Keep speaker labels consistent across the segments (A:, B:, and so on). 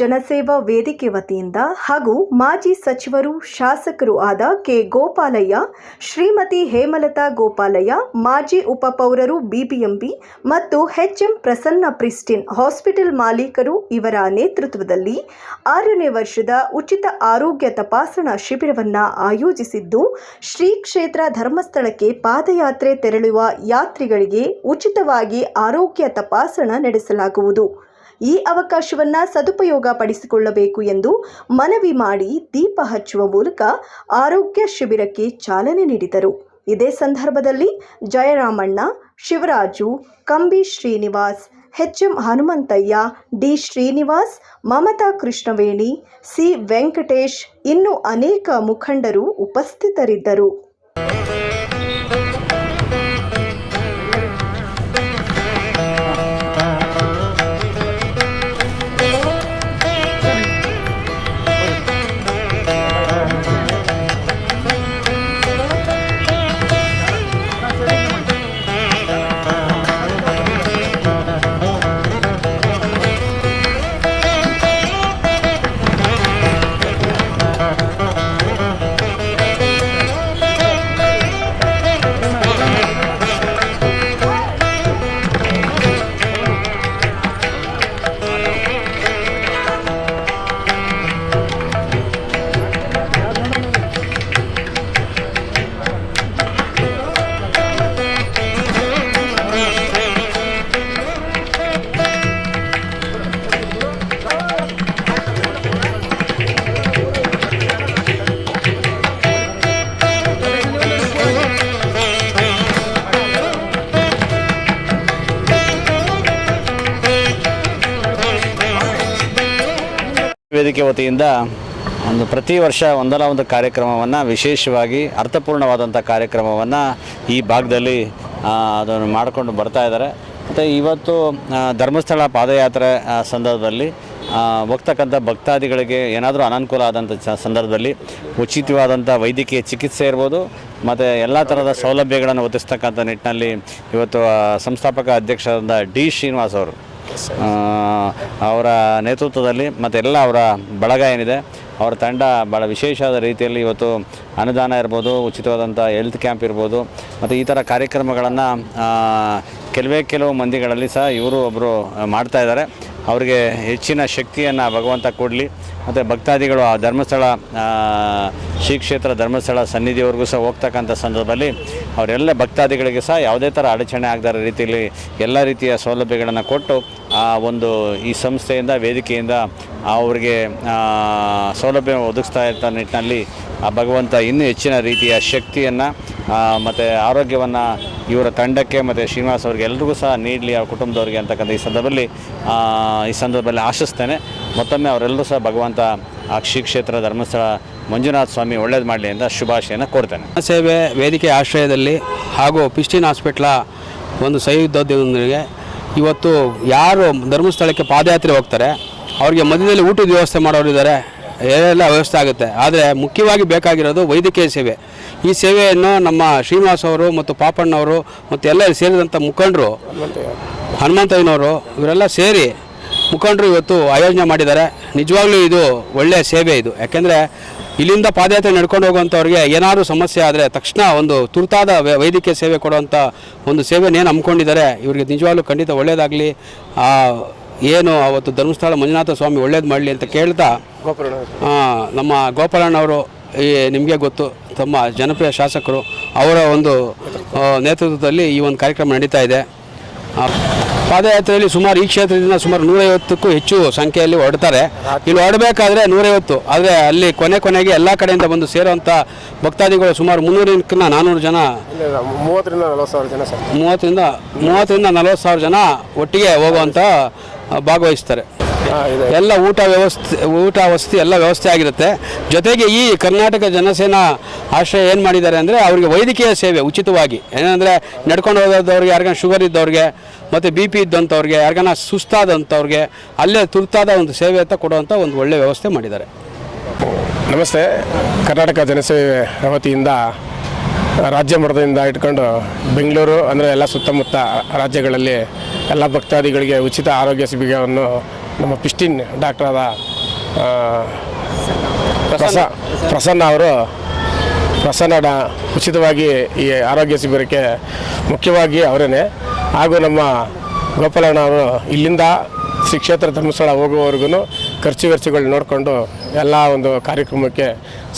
A: ಜನಸೇವಾ ವೇದಿಕೆ ವತಿಯಿಂದ ಹಾಗೂ ಮಾಜಿ ಸಚಿವರು ಶಾಸಕರು ಆದ ಕೆ ಗೋಪಾಲಯ್ಯ, ಶ್ರೀಮತಿ ಹೇಮಲತಾ ಗೋಪಾಲಯ್ಯ, ಮಾಜಿ ಉಪಪೌರರು ಬಿಬಿಎಂಪಿ ಮತ್ತು ಎಚ್ಎಂ ಪ್ರಸನ್ನ ಪ್ರಿಸ್ಟಿನ್ ಹಾಸ್ಪಿಟಲ್ ಮಾಲೀಕರು ಇವರ ನೇತೃತ್ವದಲ್ಲಿ ಆರನೇ ವರ್ಷದ ಉಚಿತ ಆರೋಗ್ಯ ತಪಾಸಣಾ ಶಿಬಿರವನ್ನು ಆಯೋಜಿಸಿದ್ದು, ಶ್ರೀ ಕ್ಷೇತ್ರ ಧರ್ಮಸ್ಥಳಕ್ಕೆ ಪಾದಯಾತ್ರೆ ತೆರಳುವ ಯಾತ್ರಿಗಳಿಗೆ ಉಚಿತವಾಗಿ ಆರೋಗ್ಯ ತಪಾಸಣಾ ನಡೆಸಲಾಗುವುದು. ಈ ಅವಕಾಶವನ್ನ ಸದುಪಯೋಗ ಪಡಿಸಿಕೊಳ್ಳಬೇಕು ಎಂದು ಮನವಿ ಮಾಡಿ ದೀಪ ಹಚ್ಚುವ ಮೂಲಕ ಆರೋಗ್ಯ ಶಿಬಿರಕ್ಕೆ ಚಾಲನೆ ನೀಡಿದರು. ಇದೇ ಸಂದರ್ಭದಲ್ಲಿ Jayaramanna, Shivaraju, Kambi Srinivas HM Hanumanthaiah, D Srinivas, Mamata Krishnaveni, C Venkatesh ಇನ್ನು ಅನೇಕ ಮುಖಂಡರು ಉಪಸ್ಥಿತರಿದ್ದರು.
B: ವೇದಿಕೆ ವತಿಯಿಂದ ಒಂದು ಪ್ರತಿ ವರ್ಷ ಒಂದಲ್ಲ ಒಂದು ಕಾರ್ಯಕ್ರಮವನ್ನು ವಿಶೇಷವಾಗಿ ಅರ್ಥಪೂರ್ಣವಾದಂಥ ಕಾರ್ಯಕ್ರಮವನ್ನು ಈ ಭಾಗದಲ್ಲಿ ಅದನ್ನು ಮಾಡಿಕೊಂಡು ಬರ್ತಾ ಇದ್ದಾರೆ. ಮತ್ತು ಇವತ್ತು ಧರ್ಮಸ್ಥಳ ಪಾದಯಾತ್ರೆ ಸಂದರ್ಭದಲ್ಲಿ ಹೋಗ್ತಕ್ಕಂಥ ಭಕ್ತಾದಿಗಳಿಗೆ ಏನಾದರೂ ಅನಾನುಕೂಲ ಆದಂಥ ಸಂದರ್ಭದಲ್ಲಿ ಉಚಿತವಾದಂಥ ವೈದ್ಯಕೀಯ ಚಿಕಿತ್ಸೆ ಇರ್ಬೋದು, ಮತ್ತು ಎಲ್ಲ ಥರದ ಸೌಲಭ್ಯಗಳನ್ನು ಒದಗಿಸ್ತಕ್ಕಂಥ ನಿಟ್ಟಿನಲ್ಲಿ ಇವತ್ತು ಸಂಸ್ಥಾಪಕ ಅಧ್ಯಕ್ಷರಾದ ಡಿ ಶ್ರೀನಿವಾಸ್ ಅವರು ಅವರ ನೇತೃತ್ವದಲ್ಲಿ ಮತ್ತು ಎಲ್ಲ ಅವರ ಬಳಗ ಏನಿದೆ, ಅವರ ತಂಡ ಭಾಳ ವಿಶೇಷವಾದ ರೀತಿಯಲ್ಲಿ ಇವತ್ತು ಅನುದಾನ ಇರ್ಬೋದು ಉಚಿತವಾದಂಥ ಹೆಲ್ತ್ ಕ್ಯಾಂಪ್ ಇರ್ಬೋದು, ಮತ್ತು ಈ ಥರ ಕಾರ್ಯಕ್ರಮಗಳನ್ನು ಕೆಲವೇ ಕೆಲವು ಮಂದಿಗಳಲ್ಲಿ ಸಹ ಇವರು ಒಬ್ಬರು ಮಾಡ್ತಾ ಇದ್ದಾರೆ. ಅವರಿಗೆ ಹೆಚ್ಚಿನ ಶಕ್ತಿಯನ್ನು ಭಗವಂತ ಕೊಡಲಿ. ಮತ್ತು ಭಕ್ತಾದಿಗಳು ಆ ಧರ್ಮಸ್ಥಳ ಶ್ರೀ ಕ್ಷೇತ್ರ ಧರ್ಮಸ್ಥಳ ಸನ್ನಿಧಿವರೆಗೂ ಸಹ ಹೋಗ್ತಕ್ಕಂಥ ಸಂದರ್ಭದಲ್ಲಿ ಅವರೆಲ್ಲ ಭಕ್ತಾದಿಗಳಿಗೆ ಸಹ ಯಾವುದೇ ಥರ ಅಡಚಣೆ ಆಗದ ರೀತಿಯಲ್ಲಿ ಎಲ್ಲ ರೀತಿಯ ಸೌಲಭ್ಯಗಳನ್ನು ಕೊಟ್ಟು ಆ ಒಂದು ಈ ಸಂಸ್ಥೆಯಿಂದ, ವೇದಿಕೆಯಿಂದ ಅವರಿಗೆ ಸೌಲಭ್ಯ ಒದಗಿಸ್ತಾ ಇರ್ತ ನಿಟ್ಟಿನಲ್ಲಿ ಆ ಭಗವಂತ ಇನ್ನೂ ಹೆಚ್ಚಿನ ರೀತಿಯ ಶಕ್ತಿಯನ್ನು ಮತ್ತು ಆರೋಗ್ಯವನ್ನು ಇವರ ತಂಡಕ್ಕೆ ಮತ್ತು ಶ್ರೀನಿವಾಸ್ ಅವ್ರಿಗೆ ಎಲ್ರಿಗೂ ಸಹ ನೀಡಲಿ ಅವ್ರ ಕುಟುಂಬದವ್ರಿಗೆ ಅಂತಕ್ಕಂಥ ಈ ಸಂದರ್ಭದಲ್ಲಿ ಈ ಸಂದರ್ಭದಲ್ಲಿ ಆಶಿಸ್ತೇನೆ. ಮತ್ತೊಮ್ಮೆ ಅವರೆಲ್ಲರೂ ಸಹ ಭಗವಂತ ಆ ಕ್ಷೇತ್ರ ಧರ್ಮಸ್ಥಳ ಮಂಜುನಾಥ ಸ್ವಾಮಿ ಒಳ್ಳೇದು ಮಾಡಲಿ ಅಂತ ಶುಭಾಶಯನ ಕೋರ್ತೇನೆ.
C: ಸೇವೆ ವೇದಿಕೆ ಆಶ್ರಯದಲ್ಲಿ ಹಾಗೂ ಪಿಸ್ಟಿನ್ ಹಾಸ್ಪಿಟ್ಲ ಒಂದು ಸಂಯುಕ್ತದೊಂದಿಗೆ ಇವತ್ತು ಯಾರು ಧರ್ಮಸ್ಥಳಕ್ಕೆ ಪಾದಯಾತ್ರೆ ಹೋಗ್ತಾರೆ, ಅವರಿಗೆ ಮಧ್ಯದಲ್ಲಿ ಊಟದ ವ್ಯವಸ್ಥೆ ಮಾಡೋರಿದ್ದಾರೆ ಎಲ್ಲ ವ್ಯವಸ್ಥೆ ಆಗುತ್ತೆ. ಆದರೆ ಮುಖ್ಯವಾಗಿ ಬೇಕಾಗಿರೋದು ವೈದ್ಯಕೀಯ ಸೇವೆ. ಈ ಸೇವೆಯನ್ನು ನಮ್ಮ ಶ್ರೀನಿವಾಸ್ ಅವರು ಮತ್ತು ಪಾಪಣ್ಣವರು ಮತ್ತು ಎಲ್ಲ ಸೇರಿದಂಥ ಮುಖಂಡರು, ಹನುಮಂತಯ್ಯನವರು ಇವರೆಲ್ಲ ಸೇರಿ ಮುಖಂಡರು ಇವತ್ತು ಆಯೋಜನೆ ಮಾಡಿದ್ದಾರೆ. ನಿಜವಾಗ್ಲೂ ಇದು ಒಳ್ಳೆಯ ಸೇವೆ ಇದು. ಯಾಕೆಂದರೆ ಇಲ್ಲಿಂದ ಪಾದಯಾತ್ರೆ ನಡ್ಕೊಂಡು ಹೋಗುವಂಥವ್ರಿಗೆ ಏನಾದರೂ ಸಮಸ್ಯೆ ಆದರೆ ತಕ್ಷಣ ಒಂದು ತುರ್ತಾದ ವೈದ್ಯಕೀಯ ಸೇವೆ ಕೊಡುವಂಥ ಒಂದು ಸೇವೆನೇನು ಹಮ್ಮಿಕೊಂಡಿದ್ದಾರೆ ಇವರಿಗೆ ನಿಜವಾಗ್ಲೂ ಖಂಡಿತ ಒಳ್ಳೆಯದಾಗಲಿ ಏನು ಅವತ್ತು ಧರ್ಮಸ್ಥಳ ಮಂಜುನಾಥ ಸ್ವಾಮಿ ಒಳ್ಳೇದು ಮಾಡಲಿ ಅಂತ ಕೇಳ್ತಾ ಗೋಪಾಲಣ್ಣ ನಮ್ಮ ಗೋಪಾಲಣ್ಣವರು ಈ ನಿಮಗೆ ಗೊತ್ತು ತಮ್ಮ ಜನಪ್ರಿಯ ಶಾಸಕರು ಅವರ ಒಂದು ನೇತೃತ್ವದಲ್ಲಿ ಈ ಒಂದು ಕಾರ್ಯಕ್ರಮ ನಡೀತಾ ಇದೆ. ಪಾದಯಾತ್ರೆಯಲ್ಲಿ ಸುಮಾರು ಈ ಕ್ಷೇತ್ರದಿಂದ ಸುಮಾರು ನೂರೈವತ್ತಕ್ಕೂ ಹೆಚ್ಚು ಸಂಖ್ಯೆಯಲ್ಲಿ ಹೊರಡ್ತಾರೆ. ಇಲ್ಲಿ ಹೊರಡಬೇಕಾದ್ರೆ ನೂರೈವತ್ತು ಆದರೆ ಅಲ್ಲಿ ಕೊನೆ ಕೊನೆಗೆ ಎಲ್ಲ ಕಡೆಯಿಂದ ಬಂದು ಸೇರುವಂಥ ಭಕ್ತಾದಿಗಳು ಸುಮಾರು ಮುನ್ನೂರಕ್ಕಿಂತ ನಾನ್ನೂರು ಜನ
D: ಮೂವತ್ತರಿಂದ ನಲವತ್ತು ಸಾವಿರ ಜನ
C: ಮೂವತ್ತರಿಂದ ಮೂವತ್ತರಿಂದ ನಲವತ್ತು ಸಾವಿರ ಜನ ಒಟ್ಟಿಗೆ ಹೋಗುವಂಥ ಭಾಗವಹಿಸ್ತಾರೆ. ಎಲ್ಲ ಊಟ ವ್ಯವಸ್ಥೆ, ಊಟ ವಸತಿ ಎಲ್ಲ ವ್ಯವಸ್ಥೆ ಆಗಿರುತ್ತೆ. ಜೊತೆಗೆ ಈ ಕರ್ನಾಟಕ ಜನಸೇನಾ ಆಶ್ರಯ ಏನು ಮಾಡಿದ್ದಾರೆ ಅಂದರೆ ಅವರಿಗೆ ವೈದ್ಯಕೀಯ ಸೇವೆ ಉಚಿತವಾಗಿ. ಏನಂದರೆ ನಡ್ಕೊಂಡು ಹೋಗೋದವ್ರಿಗೆ ಯಾರಿಗಾನ ಶುಗರ್ ಇದ್ದವ್ರಿಗೆ ಮತ್ತು ಬಿ ಪಿ ಇದ್ದಂಥವ್ರಿಗೆ, ಯಾರಿಗಾನ ಸುಸ್ತಾದಂಥವ್ರಿಗೆ ಅಲ್ಲೇ ತುರ್ತಾದ ಒಂದು ಸೇವೆ ಅಂತ ಕೊಡುವಂಥ ಒಂದು ಒಳ್ಳೆಯ ವ್ಯವಸ್ಥೆ ಮಾಡಿದ್ದಾರೆ.
D: ನಮಸ್ತೆ. ಕರ್ನಾಟಕ ಜನಸೇವೆ ವತಿಯಿಂದ, ರಾಜ್ಯ ಮಟ್ಟದಿಂದ ಇಟ್ಕೊಂಡು ಬೆಂಗಳೂರು ಅಂದರೆ ಎಲ್ಲ ಸುತ್ತಮುತ್ತ ರಾಜ್ಯಗಳಲ್ಲಿ ಎಲ್ಲ ಭಕ್ತಾದಿಗಳಿಗೆ ಉಚಿತ ಆರೋಗ್ಯ ಶಿಬಿರವನ್ನು ನಮ್ಮ ಪಿಸ್ಟಿನ್ ಡಾಕ್ಟರಾದ ಪ್ರಸ ಪ್ರಸನ್ನ ಅವರು, ಪ್ರಸನ್ನ ಡಾ, ಉಚಿತವಾಗಿ ಈ ಆರೋಗ್ಯ ಶಿಬಿರಕ್ಕೆ ಮುಖ್ಯವಾಗಿ ಅವರೇ ಹಾಗೂ ನಮ್ಮ ಗೋಪಾಲಣ್ಣ ಅವರು ಇಲ್ಲಿಂದ ಶ್ರೀ ಕ್ಷೇತ್ರ ಧರ್ಮಸ್ಥಳ ಹೋಗುವವರೆಗೂ ಖರ್ಚು ವೆಚ್ಚಗಳು ನೋಡಿಕೊಂಡು ಎಲ್ಲ ಒಂದು ಕಾರ್ಯಕ್ರಮಕ್ಕೆ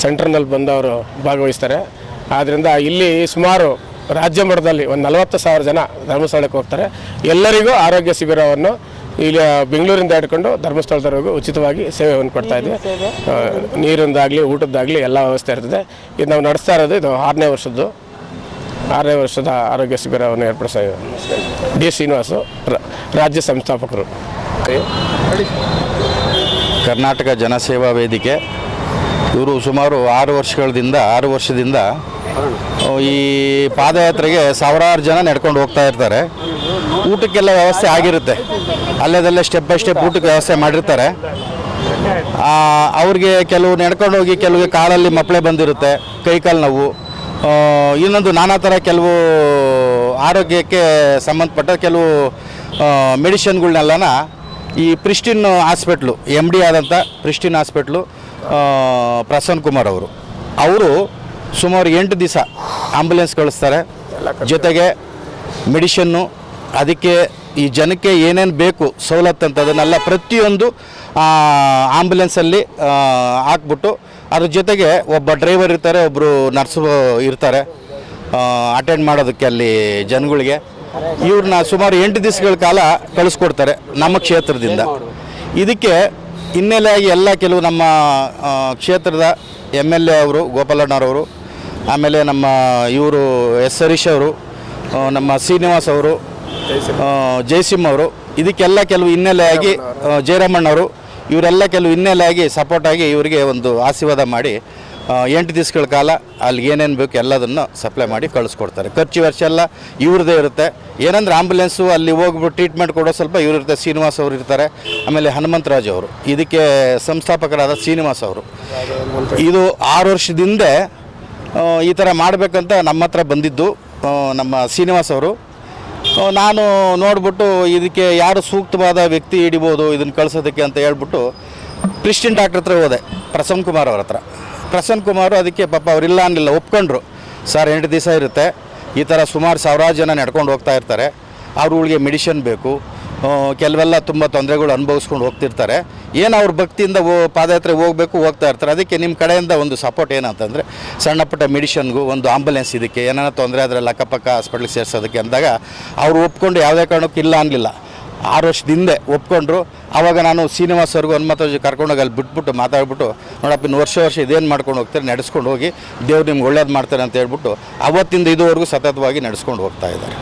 D: ಸೆಂಟ್ರ್ನಲ್ಲಿ ಬಂದವರು ಭಾಗವಹಿಸ್ತಾರೆ. ಆದ್ದರಿಂದ ಇಲ್ಲಿ ಸುಮಾರು ರಾಜ್ಯ ಮಟ್ಟದಲ್ಲಿ ಒಂದು ನಲವತ್ತು ಸಾವಿರ ಜನ ಧರ್ಮಸ್ಥಳಕ್ಕೆ ಹೋಗ್ತಾರೆ. ಎಲ್ಲರಿಗೂ ಆರೋಗ್ಯ ಶಿಬಿರವನ್ನು ಇಲ್ಲಿ ಬೆಂಗಳೂರಿಂದ ಹಿಡ್ಕೊಂಡು ಧರ್ಮಸ್ಥಳದವರೆಗೂ ಉಚಿತವಾಗಿ ಸೇವೆಯನ್ನು ಕೊಡ್ತಾ ಇದ್ವಿ. ಆ, ನೀರಿಂದಾಗಲಿ ಊಟದ್ದಾಗಲಿ ಎಲ್ಲ ವ್ಯವಸ್ಥೆ ಇರ್ತದೆ. ಇದು ನಾವು ನಡೆಸ್ತಾ ಇರೋದು ಇದು ಆರನೇ ವರ್ಷದ್ದು. ಆರನೇ ವರ್ಷದ ಆರೋಗ್ಯ ಶಿಬಿರವನ್ನು ಏರ್ಪಡಿಸ್ತಾ ಇದ್ದೀವಿ. ಡಿ. ಶ್ರೀನಿವಾಸು ರ- ರಾಜ್ಯ ಸಂಸ್ಥಾಪಕರು.
E: ಕರ್ನಾಟಕ ಜನಸೇವಾ ವೇದಿಕೆ. ಇವರು ಸುಮಾರು ಆರು ವರ್ಷಗಳಿಂದ ಆರು ವರ್ಷದಿಂದ ಈ ಪಾದಯಾತ್ರೆಗೆ ಸಾವಿರಾರು ಜನ ನಡ್ಕೊಂಡು ಹೋಗ್ತಾ ಇರ್ತಾರೆ. ಊಟಕ್ಕೆಲ್ಲ ವ್ಯವಸ್ಥೆ ಆಗಿರುತ್ತೆ. ಅಲ್ಲೇದಲ್ಲೇ ಸ್ಟೆಪ್ ಬೈ ಸ್ಟೆಪ್ ಊಟಕ್ಕೆ ವ್ಯವಸ್ಥೆ ಮಾಡಿರ್ತಾರೆ. ಅವ್ರಿಗೆ ಕೆಲವು ನಡ್ಕೊಂಡು ಹೋಗಿ ಕೆಲವು ಕಾಲಲ್ಲಿ ಮಪ್ಪಳೆ ಬಂದಿರುತ್ತೆ ಕೈಕಾಲು ನೋವು. ಇನ್ನೊಂದು ನಾನಾ ಥರ ಕೆಲವು ಆರೋಗ್ಯಕ್ಕೆ ಸಂಬಂಧಪಟ್ಟ ಕೆಲವು ಮೆಡಿಷನ್ಗಳನ್ನೆಲ್ಲನ ಈ ಪ್ರಿಸ್ಟಿನ್ ಹಾಸ್ಪಿಟ್ಲು ಎಂ ಡಿ ಆದಂಥ ಪ್ರಿಸ್ಟಿನ್ ಹಾಸ್ಪಿಟ್ಲು ಪ್ರಸನ್ನ ಕುಮಾರ್ ಅವರು. ಅವರು ಸುಮಾರು ಎಂಟು ದಿವಸ ಆಂಬುಲೆನ್ಸ್ ಕಳಿಸ್ತಾರೆ. ಜೊತೆಗೆ ಮೆಡಿಷನ್ನು, ಅದಕ್ಕೆ ಈ ಜನಕ್ಕೆ ಏನೇನು ಬೇಕು ಸವಲತ್ತು ಅಂತ ಅದನ್ನೆಲ್ಲ ಪ್ರತಿಯೊಂದು ಆಂಬುಲೆನ್ಸಲ್ಲಿ ಹಾಕ್ಬಿಟ್ಟು ಅದ್ರ ಜೊತೆಗೆ ಒಬ್ಬ ಡ್ರೈವರ್ ಇರ್ತಾರೆ ಒಬ್ಬರು ನರ್ಸು ಇರ್ತಾರೆ ಅಟೆಂಡ್ ಮಾಡೋದಕ್ಕೆ ಅಲ್ಲಿ ಜನಗಳಿಗೆ. ಇವ್ರನ್ನ ಸುಮಾರು ಎಂಟು ದಿವಸಗಳ ಕಾಲ ಕಳಿಸ್ಕೊಡ್ತಾರೆ ನಮ್ಮ ಕ್ಷೇತ್ರದಿಂದ. ಇದಕ್ಕೆ ಹಿನ್ನೆಲೆಯಾಗಿ ಎಲ್ಲ ಕೆಲವು ನಮ್ಮ ಕ್ಷೇತ್ರದ ಎಂ ಎಲ್ ಎ ಅವರು, ಗೋಪಾಲಣ್ಣರವರು ಆಮೇಲೆ ನಮ್ಮ ಇವರು ಎಸ್ ಹರೀಶ್ ಅವರು ನಮ್ಮ ಶ್ರೀನಿವಾಸ್ ಅವರು ಜಯಸಿಂಹ ಅವರು, ಇದಕ್ಕೆಲ್ಲ ಕೆಲವು ಹಿನ್ನೆಲೆಯಾಗಿ ಜಯರಾಮಣ್ಣವರು ಇವರೆಲ್ಲ ಕೆಲವು ಹಿನ್ನೆಲೆಯಾಗಿ ಸಪೋರ್ಟಾಗಿ ಇವರಿಗೆ ಒಂದು ಆಶೀರ್ವಾದ ಮಾಡಿ ಎಂಟು ದಿವಸಗಳ ಕಾಲ ಅಲ್ಲಿ ಏನೇನು ಬೇಕು ಎಲ್ಲದನ್ನು ಸಪ್ಲೈ ಮಾಡಿ ಕಳಿಸ್ಕೊಡ್ತಾರೆ. ಖರ್ಚು ವರ್ಷ ಎಲ್ಲ ಇವ್ರದ್ದೇ ಇರುತ್ತೆ. ಏನಂದ್ರೆ ಆಂಬುಲೆನ್ಸು ಅಲ್ಲಿ ಹೋಗ್ಬಿಟ್ಟು ಟ್ರೀಟ್ಮೆಂಟ್ ಕೊಡೋ ಸ್ವಲ್ಪ ಇವ್ರು ಇರ್ತಾರೆ, ಶ್ರೀನಿವಾಸ್ ಅವರು ಇರ್ತಾರೆ, ಆಮೇಲೆ ಹನುಮಂತರಾಜ್ ಅವರು. ಇದಕ್ಕೆ ಸಂಸ್ಥಾಪಕರಾದ ಶ್ರೀನಿವಾಸ್ ಅವರು. ಇದು ಆರು ವರ್ಷದಿಂದ ಈ ಥರ ಮಾಡಬೇಕಂತ ನಮ್ಮ ಹತ್ರ ಬಂದಿದ್ದು ನಮ್ಮ ಶ್ರೀನಿವಾಸ್ ಅವರು. ನಾನು ನೋಡ್ಬಿಟ್ಟು ಇದಕ್ಕೆ ಯಾರು ಸೂಕ್ತವಾದ ವ್ಯಕ್ತಿ ಹಿಡಿಬೋದು, ಇದನ್ನು ಕಳಿಸೋದಕ್ಕೆ ಅಂತ ಹೇಳ್ಬಿಟ್ಟು ಕ್ರಿಶ್ಚಿಯನ್ ಡಾಕ್ಟ್ರ್ ಹತ್ರ ಹೋದೆ, ಪ್ರಸನ್ನ ಕುಮಾರ್ ಅವ್ರ ಹತ್ರ. ಪ್ರಸನ್ನ ಕುಮಾರ್ ಅದಕ್ಕೆ ಪಾಪ ಅವರಿಲ್ಲ ಅನ್ನಿಲ್ಲ, ಒಪ್ಕೊಂಡ್ರು. ಸರ್, ಎಂಟು ದಿವಸ ಇರುತ್ತೆ. ಈ ಥರ ಸುಮಾರು ಸಾವಿರಾರು ಜನ ನಡ್ಕೊಂಡು ಹೋಗ್ತಾ ಇರ್ತಾರೆ. ಅವ್ರುಗಳಿಗೆ ಮೆಡಿಷನ್ ಬೇಕು. ಕೆಲವೆಲ್ಲ ತುಂಬ ತೊಂದರೆಗಳು ಅನುಭವಿಸ್ಕೊಂಡು ಹೋಗ್ತಿರ್ತಾರೆ. ಏನು ಅವ್ರ ಭಕ್ತಿಯಿಂದ ಪಾದಯಾತ್ರೆ ಹೋಗಬೇಕು, ಹೋಗ್ತಾ ಇರ್ತಾರೆ. ಅದಕ್ಕೆ ನಿಮ್ಮ ಕಡೆಯಿಂದ ಒಂದು ಸಪೋರ್ಟ್ ಏನಂತಂದರೆ, ಸಣ್ಣ ಪುಟ್ಟ ಮೆಡಿಷನ್ಗೂ ಒಂದು ಆಂಬುಲೆನ್ಸ್ ಇದಕ್ಕೆ. ಏನಾರ ತೊಂದರೆ ಆದರೆ ಅಕ್ಕಪಕ್ಕ ಹಾಸ್ಪಿಟ್ಲಿಗೆ ಸೇರಿಸೋದಕ್ಕೆ ಅಂದಾಗ, ಅವರು ಒಪ್ಕೊಂಡು ಯಾವುದೇ ಕಾರಣಕ್ಕೂ ಇಲ್ಲ ಅನ್ನಲಿಲ್ಲ ಆರು ವರ್ಷದಿಂದ ಒಪ್ಕೊಂಡ್ರು. ಆವಾಗ ನಾನು ಶ್ರೀನಿವಾಸ್ ಅವ್ರಿಗೂ ಹನುಮಂತ ಕರ್ಕೊಂಡೋಗಿ ಅಲ್ಲಿ ಬಿಟ್ಬಿಟ್ಟು ಮಾತಾಡ್ಬಿಟ್ಟು, ನೋಡಪ್ಪ ಇನ್ನು ವರ್ಷ ವರ್ಷ ಇದೇನು ಮಾಡ್ಕೊಂಡು ಹೋಗ್ತಾರೆ, ನಡೆಸ್ಕೊಂಡು ಹೋಗಿ ದೇವ್ರು ನಿಮ್ಗೆ ಒಳ್ಳೇದು ಮಾಡ್ತಾರೆ ಅಂತ ಹೇಳ್ಬಿಟ್ಟು, ಅವತ್ತಿಂದ ಇದುವರೆಗೂ ಸತತವಾಗಿ ನಡೆಸ್ಕೊಂಡು ಹೋಗ್ತಾ ಇದ್ದಾರೆ.